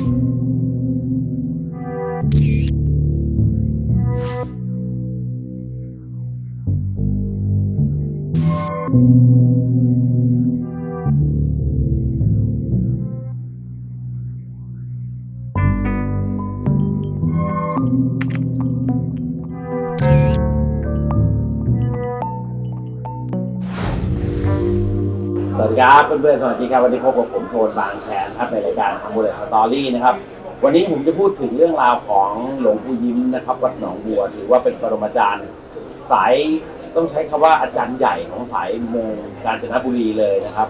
สวั สดีครับเพื่อนๆสวัสดีครับวันนี้พบกับผมโทนบางแสนครับในรายการทำบุญสตอรี่นะครับ วันนี้ผมจะพูดถึงเรื่องราวของหลวงปู่ยิ้มนะครับ วัดหนองบัวถือว่าเป็นปรมาจารย์สายต้องใช้คำว่าอาจารย์ใหญ่ของสายเมืองกาญจนบุรีเลยนะครับ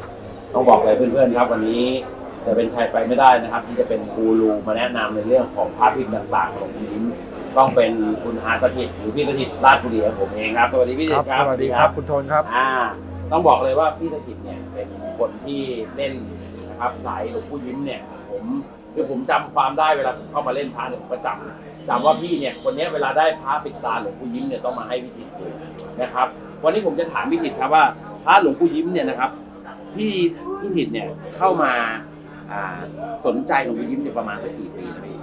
ต้องบอกเลยเพื่อนๆครับ วันนี้จะเป็นใครไปไม่ได้นะครับ ที่จะเป็นกูรูมาแนะนำในเรื่องของพระพิมพ์ต่างๆของหลวงปู่ยิ้มต้องเป็นคุณอาสถิตหรือพี่สถิตราชบุรีของผมเองครับสวัสดีพี่สคถิรัตบครับสวัสดีครับคุณโทนครับอ่า ต้องบอกเลยว่าพี่ธกิจเนี่ยเป็นคนที่เล่นนะครับสายหลวงปู่ยิ้มเนี่ยผมคือผมจำความได้เวลาผมเข้ามาเล่นพระเนี่ยผมก็จำจำว่าพี่เนี่ยคนเนี้ยเวลาได้พระปิดตาหลวงปู่ยิ้มเนี่ยต้องมาให้พิธิตดูนะครับ วันนี้ผมจะถามพิธิตครับว่าพระหลวงปู่ยิ้มเนี่ยนะครับพี่พิธิตเนี่ยเข้ามาอ่าสนใจหลวงปู่ยิ้มเนี่ยประมาณสักกี่ปีนะพี่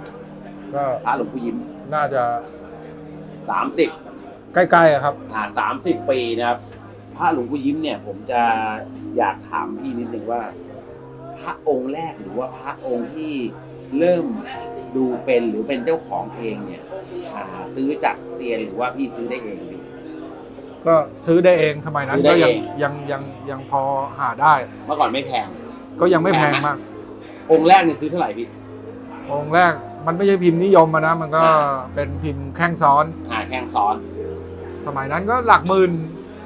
ก็พระหลวงปู่ยิ้มน่าจะสามสิบใกล้ๆอะครับอ่าสามสิบปีนะครับ พระหลวงปู่ยิ้มเนี่ย ผมจะอยากถามพี่นิดนึงว่า พระองค์แรกหรือว่าพระองค์ที่เริ่มดูเป็นหรือเป็นเจ้าของเองเนี่ยอ่าซื้อจากเซียนหรือว่าพี่ซื้อได้เองพี่ ก็ซื้อได้เองสมัยนั้นซื้อได้ก็ยังเอง ยังยังยังพอหาได้ เมื่อก่อนไม่แพง ก็ยังไม่แพงแพงไหม มาก องค์แรกเนี่ยซื้อเท่าไหร่พี่ องค์แรกมันไม่ใช่พิมพ์นิยมอะนะ มันก็อ่า เป็นพิมพ์แข้งซ้อน อ่าแข้งซ้อน สมัยนั้นก็หลักหมื่น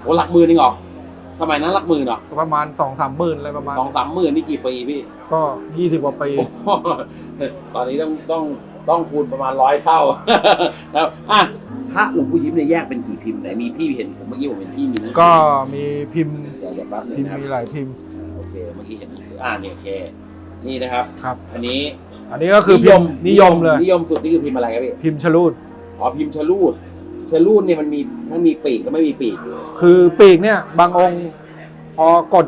โอ้หลักหมื่นนี่เหรอสมัยนั้นหลักหมื่นเหรอประมาณสองสามหมื่นอะไรประมาณสองสามหมื่นนี่กี่ปีพี่ ก็ยี่สิบกว่าปีโอ้โหตอนนี้ต้องต้องต้องคูณประมาณร้อยเท่าแล้วอะพระหลวงปู่ยิ้มเนี่ยแยกเป็นกี่พิมพ์ไหนมีพี่เห็นผมเมื่อกี้ผมเห็นพี่มีหนังสือก็มีพิมพ์เดี๋ยวเดี๋ยวแป๊บนึงพิมพ์นะครับมีหลายพิมพ์โอเคเมื่อกี้เห็นหนังสืออ่านี่โอเค นี่นะครับครับ อันนี้ อันนี้ก็คือพิมพ์นิยมเลยนิยมสุดนี่คือพิมพ์อะไรครับพี่พิมพ์ชะลูดอ๋อพิมพ์ชะลูด ชะลูดเนี่ยมันมีทั้งมีปีกและไม่มีปีกคือปีกเนี่ยบางองค์พอกด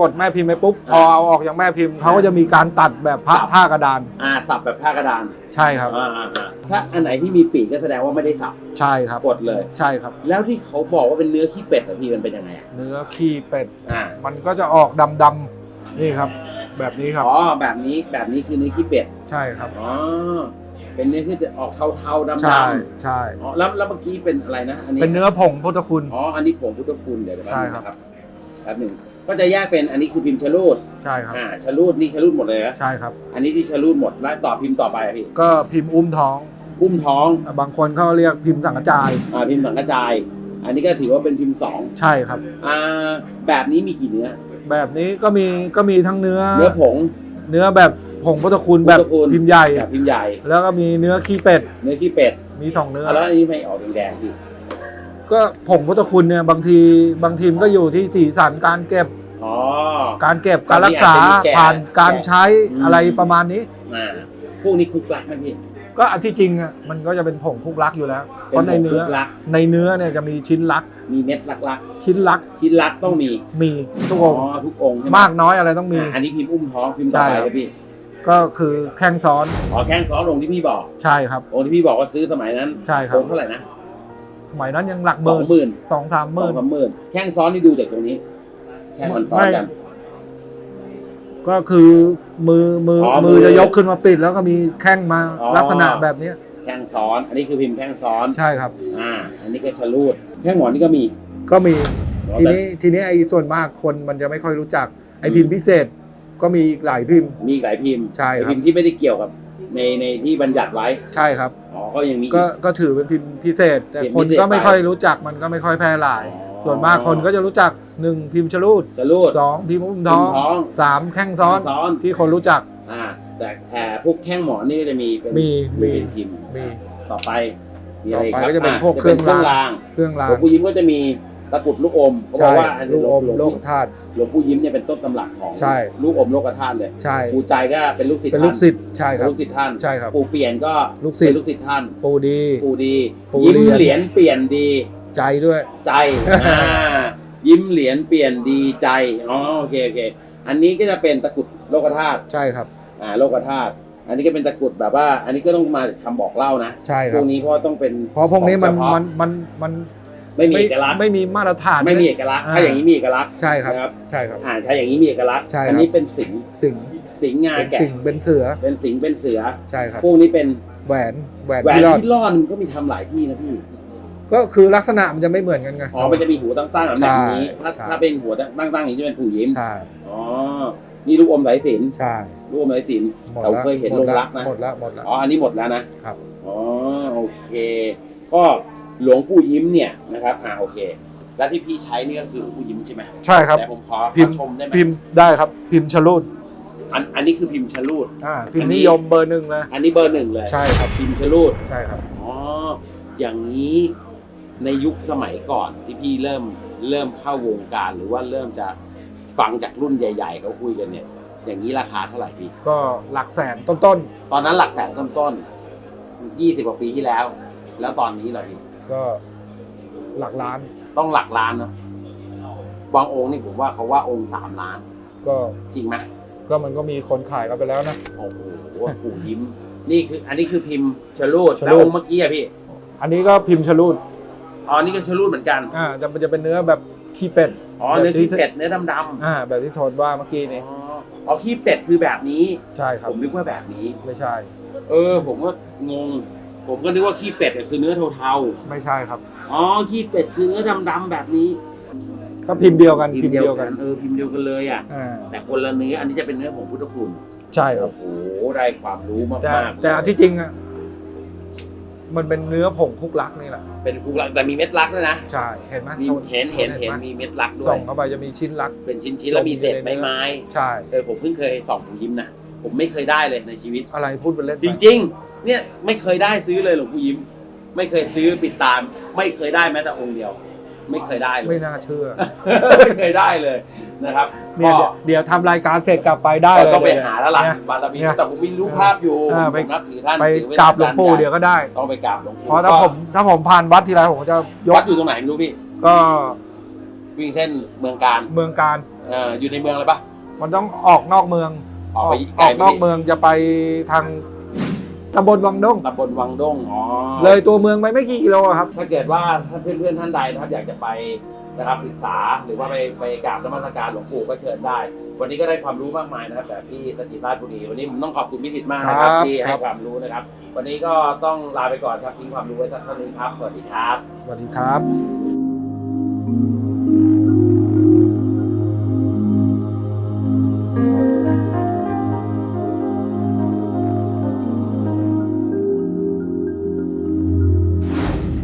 กดแม่พิมพ์ไปปุ๊บพอเอาออกจากแม่พิมพ์เขาก็จะมีการตัดแบบพระท่ากระดาน อ่าสับแบบผ้ากระดานใช่ครับ อ่าอ่าอ่าถ้าอันไหนที่มีปีกก็แสดงว่าไม่ได้สับใช่ครับกดเลย ใช่ครับ แล้วที่เขาบอกว่าเป็นเนื้อขี้เป็ดอะพี่มันเป็นยังไงอะเนื้อขี้เป็ด อ่ามันก็จะออกดำๆนี่ครับ แบบนี้ครับ อ๋อแบบนี้แบบนี้คือเนื้อขี้เป็ดใช่ครับ อ๋อ เป็นเนื้อที่จะออกเทาๆดำๆใช่ใช่อ๋อแล้วแล้วเมื่อกี้เป็นอะไรนะอันนี้เป็นเนื้อผงพุทธคุณอ๋ออันนี้ผงพุทธคุณเดี๋ยวเดี๋ยวแป๊บใช่นึงครับนะครับแป๊บหนึ่งก็จะแยกเป็นอันนี้คือพิมพ์ชะลูดใช่ครับอ่าชะลูดนี่ชะลูดหมดเลยนะใช่ครับ อันนี้ที่ชะลูดหมดแล้วต่อพิมพ์ต่อไปอะพี่ก็พิมพ์อุ้มท้อง อุ้มท้อง บางคนเขาเรียกพิมพ์สังกระจายอ่าพิมพ์สังกระจาย อันนี้ก็ถือว่าเป็นพิมพ์สองใช่ครับอ่าแบบนี้มีกี่เนื้อ แบบนี้ก็มีก็มีทั้งเนื้อ เนื้อผง เนื้อแบบ ผงพุทธคุณแบบพุทธคุณ พิมพ์ใหญ่ แบบพิมพ์ใหญ่แล้วก็มีเนื้อขี้เป็ด เนื้อขี้เป็ดมีสองเนื้ออะแล้วอันนี้ไม่ออกแดงๆพี่ก็ผงพุทธคุณเนี่ยบางทีบางทีมนก็อยู่ที่สีสันการเก็บ อ๋อ การเก็บการรักษาบางทีอาจจะมีแก่ผ่านการใช้อืม อะไรประมาณนี้อ่าพวกนี้คุกลักไหมพี่ก็อันที่จริงอะมันก็จะเป็นผงคุกลักอยู่แล้ว เพราะในเนื้อคุกลัก ในเนื้อเนี่ยจะมีชิ้นลัก มีเม็ดลักลักชิ้นลักๆชิ้นลักต้องมีมีทุกอ๋อองค์ทุกองค์ใช่ไหมมากน้อยอะไรต้องมี อ่าอันนี้พิมพ์อุ้มท้องพิมพ์ต่อไปใช่ครับพี่ ก็คือแข้งซ้อนอ๋อแข้งซ้อนองค์ที่พี่บอกใช่ครับองค์ที่พี่บอกว่าซื้อสมัยนั้นใช่ครับองค์เท่าไหร่นะสมัยนั้นยังหลักหสองมื่นหมื่นสองสามหสอมื่งนสามหมื่นแข้งซ้อนที่ดูจากตรงนี้ แข้งมันซ้อนกัน ก็คือมือมือออมือมือจะยกขึ้นมาปิด แล้วก็มีแข้งมาอ๋อ ลักษณะแบบเนี้ยแข้งซ้อน อันนี้คือพิมพ์แข้งซ้อน ใช่ครับ อ่า อันนี้ก็ชะลูด แข้งหมอนนี่ก็มีก็มีอ๋อทีแต่นี้ทีนี้ไอ้ส่วนมากคนมันจะไม่ค่อยรู้จักไอ้พิมพ์พิเศษ ก็มีอีกหลายพิมพ์ มีอีกหลายพิมพ์ใช่ครับ พิมพ์ที่ไม่ได้เกี่ยวกับในในที่บัญญัติไว้ใช่ครับ อ๋อก็ยังมีอีก็ก็ถือเป็นพิมพ์พิเศษ แต่พิมพ์คนพิเศษก็ไม่ไปค่อยรู้จักมันก็ไม่ค่อยแพร่หลาย อ๋อส่วนมากคนก็จะรู้จักหนึ่งพิมพ์ชะลูดชะลูดสองพิมพ์อุ้มพิท้อมงพ์ท้องสามแข้งซ้อนแข้งซ้อน ที่คนรู้จัก อ่าแต่แอบพวกแข้งหมอนนี่ก็จะมีเป็นมีมีเป็นพิมพ์มี ต่อไปมีอะไรอีกต่อคไปรับก็จะเป็นอ่พวกจะเครื่องรางราง เครื่องหราลวงงปู่ยิ้มก็จะมี ตะกรุดลูกอมเขาบอใช่กว่าลูกอมหลวงโลปู่กธาตุ หลวงปู่ยิ้มเนี่ยเป็นต้นตำรับของใช่ ลูกอมโลกธาตุเลยใช่ปู่ใจก็เป็นลูกศิษย์เป็นลูกศิษย์ใช่คท่านรับลูกศิษย์ท่านใช่ครับปู่เปลี่ยนก็ลูกศิษย์ เป็นลูกศิษย์ท่าน ปูดี ปู่ดี ปู่ยิ้มเหรียญเหรียญเปลี่ยนดี ใจด้วย ใจอ่ายิ้มเหรียญเปลี่ยนดีใจอ๋อโอเคโอเค อันนี้ก็จะเป็นตะกรุดโลกธาตุใช่ครับ อ่าโลกธาตุอันนี้ก็เป็นตะกรุดแบบว่า อันนี้ก็ต้องมาจากคำบอกเล่านะใช่คพรัวบ กนี้เพราะว่าต้องเป็นเพราะพวกนี้มันของเฉพาะมันมันมัน ไม่มีเอกลักษณ์ไม่มีมาตรฐานไม่มีเอกลักษณ์อ่าถ้าอย่างนี้มีเอกลักษณ์ใช่ครับนะครับใช่ครับอ่าถ้าอย่างนี้มีเอกลักษณ์ใช่ครับอันี้เป็นสิงห์สิ่งสิงห์งาเป็นแกะสิ่งเป็นเสือเป็นสิงห์เป็นเสือใช่ครับพวกนี้เป็นแหวนแหวนแหวนที่รอดที่รอดมันก็มีทำหลายที่นะพี่ก็คือลักษณะมันจะไม่เหมือนกันไงอ๋อมันจะมีหูตั้งๆแบบนี้ถ้าใช่ถ้าเป็นหัวตั้งๆอย่างนี้จะเป็นผู้ยิ้มใช่อ๋อนี่ลูกอมสายสิญจนใช่ลูกอมสายสิญจนหมดเราแล้วเคยเห็นหมลดงแล้วรักนะหมดแล้วหมดแล้วอ๋ออันนี้หมดแล้วนะครับอ๋อโอเค ก็ หลวงปู่ยิ้มเนี่ยนะครับอ่าโอเค แล้วที่พี่ใช้นี่ก็คือหลวงปู่ยิ้มใช่ไหมใช่ครับแต่ผมขอขพิอมพ์ชมได้ไหมพิมพ์ได้ครับ พิมพ์ชะลูดอันอันนี้คือพิมพ์ชะลูดอ่าพิมอันพ์นี้นิยมเบอร์หนึ่งเลยอันนี้เบอร์หนึ่งเลยใช่ครับพิมพ์ชะลูดใช่ครับอ๋ออย่างนี้ในยุคสมัยก่อนที่พี่เริ่มเริ่มเข้าวงการหรือว่าเริ่มจะฟังจากรุ่นใหญ่ ๆเขาคุยกันเนี่ย อย่างนี้ราคาเท่าไหร่พี่ก็หลักแสนต้นตอนนั้นหลักแสนต้นๆยี่สิบกว่าปีที่แล้ว แล้วตอนนี้เหรอพี่ๆ ก็หลักล้านต้องหลักล้านเนาะบางองค์นี่ผมว่าเขาว่าองค์สามล้าน ก็จริงไหมก็มันก็มีคนขายกันไปแล้วนะ โอ้โหปู่ยิ้ม นี่คือ อันนี้คือพิมพ์ชะลูดชะแล้วลูดองค์เมื่อกี้อะพี่อันนี้ก็พิมพ์ชะลูดอ๋อนี่ก็ชะลูดเหมือนกันอ่าจะมันจะเป็นเนื้อแบบขี้เป็ดอ๋อเนื้อขี้เป็ดเนื้อดำๆอ่า แบบที่โทนว่าเมื่อกี้นี่อ๋ออ๋อขี้เป็ดคือแบบนี้ ใช่ครับ ผมนึกว่าแบบนี้ ไม่ใช่ เออ ผมก็งง ผมก็นึกว่าขี้เป็ดเนี่ยคือเนื้อเทาไม่ใช่ครับ ๆอ๋อขี้เป็ดคือเนื้อดำๆแบบนี้ก็พิมพ์เดียวกันพิมพ์เดียวกันเออพิมพ์เดียวกันเลยอะ อ่าแต่คนละเนื้ออันนี้จะเป็นเนื้อของพุทธคุณใช่ครับ โอ้โหได้ความรู้มากแต่ๆแต่ที่จริงอะมันเป็นเนื้อผงคุกลักนี่แหละเป็นคุกลักแต่มีเม็ดลักด้วยนะใช่เห็นไหมมีโทเห็นเห็นเห็นไหมมีเม็ดลักด้วส่ยองเข้าไปจะมีชิ้นลัก เป็นชิ้นๆแล้วมีเศษไม้ไม้ ใช่ เออผมเพิ่งเคยส่องหูยิ้มนะ ผมไม่เคยได้เลยในชีวิต อะไรพูดเป็นเล่นจไปริงๆ เนี่ยไม่เคยได้ซื้อเลยหลวงปู่ยิ้ม ไม่เคยซื้อปิดตาม ไม่เคยได้แม้แต่องค์เดียว ไม่เคยได้เลย ไม่น่าเชื่อ ไม่เคยได้เลยนะครับเนี่ยก็เดี๋ยวเดี๋ยวทำรายการเสร็จกลับไปได้เราเลยต้องไปหาแล้วล่ะเนี่ย บารมีเนี่ยแต่ผมไม่รู้ภาพอยู่อ่าผไป มนับถือท่านไปถือเป็นกราบหลวงปู่อาจารย์เดี๋ยวก็ได้ ต้องไปกราบหลวงปู่เพราะถ้าผมถ้าผมผ่านวัดทีไรผมจะยวักดอยู่ตรงไหนไม่รู้พี่ก็วิ่งเส้นเมืองการเมืองการ เอ่ออยู่ในเมืองอะไรปะมันต้องออกนอกเมือง ออกไปอไกลอกไหมนอกพี่เมืองจะไปทางตำบลวังดงตำบลวังด้งอ๋อเลยตัวเมืองไปไม่กี่กิโลอะครับ ถ้าเกิดว่าท่านเพื่อนๆท่านใดนะครับอยากจะไปนะครับศึกษาหรือว่าไปไปกราบนมัสการหลวงปู่ก็เชิญได้ วันนี้ก็ได้ความรู้มากมายนะครับแบบที่สถิตราชบุรีวันนี้ผมต้องขอบคุณพี่สิทธิ์มากนะครับครับที่คให้รับความรู้นะครับ วันนี้ก็ต้องลาไปก่อนครับทิ้งความรู้ไว้สักเท่านี้ครับสวัสดีครับสวัสดีครับ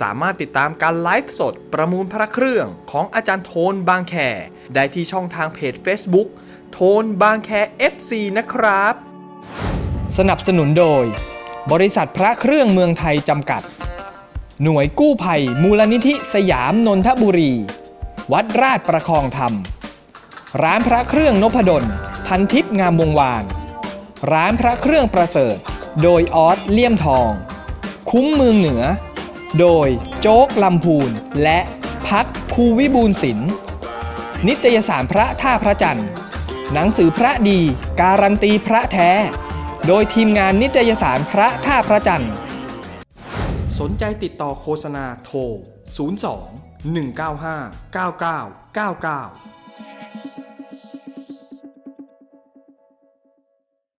สามารถติดตามการไลฟ์สดประมูลพระเครื่องของอาจารย์โทนบางแคได้ที่ช่องทางเพจ Facebook โทนบางแค FC นะครับ สนับสนุนโดย บริษัทพระเครื่องเมืองไทยจำกัด หน่วยกู้ภัย มูลนิธิสยามนนทบุรี วัดราชประคองธรรม ร้านพระเครื่องนพดล พันทิพย์งามวงวาน ร้านพระเครื่องประเสริฐ โดยออสเลี่ยมทอง คุ้มเมืองเหนือ โดยโจ๊กลำพูน และพักคูวิบูลศิลป์นิตยสารพระท่าพระจันทร์ หนังสือพระดี การันตีพระแท้ โดยทีมงานนิตยสารพระท่าพระจันทร์ สนใจติดต่อโฆษณาโทร 02 195 9999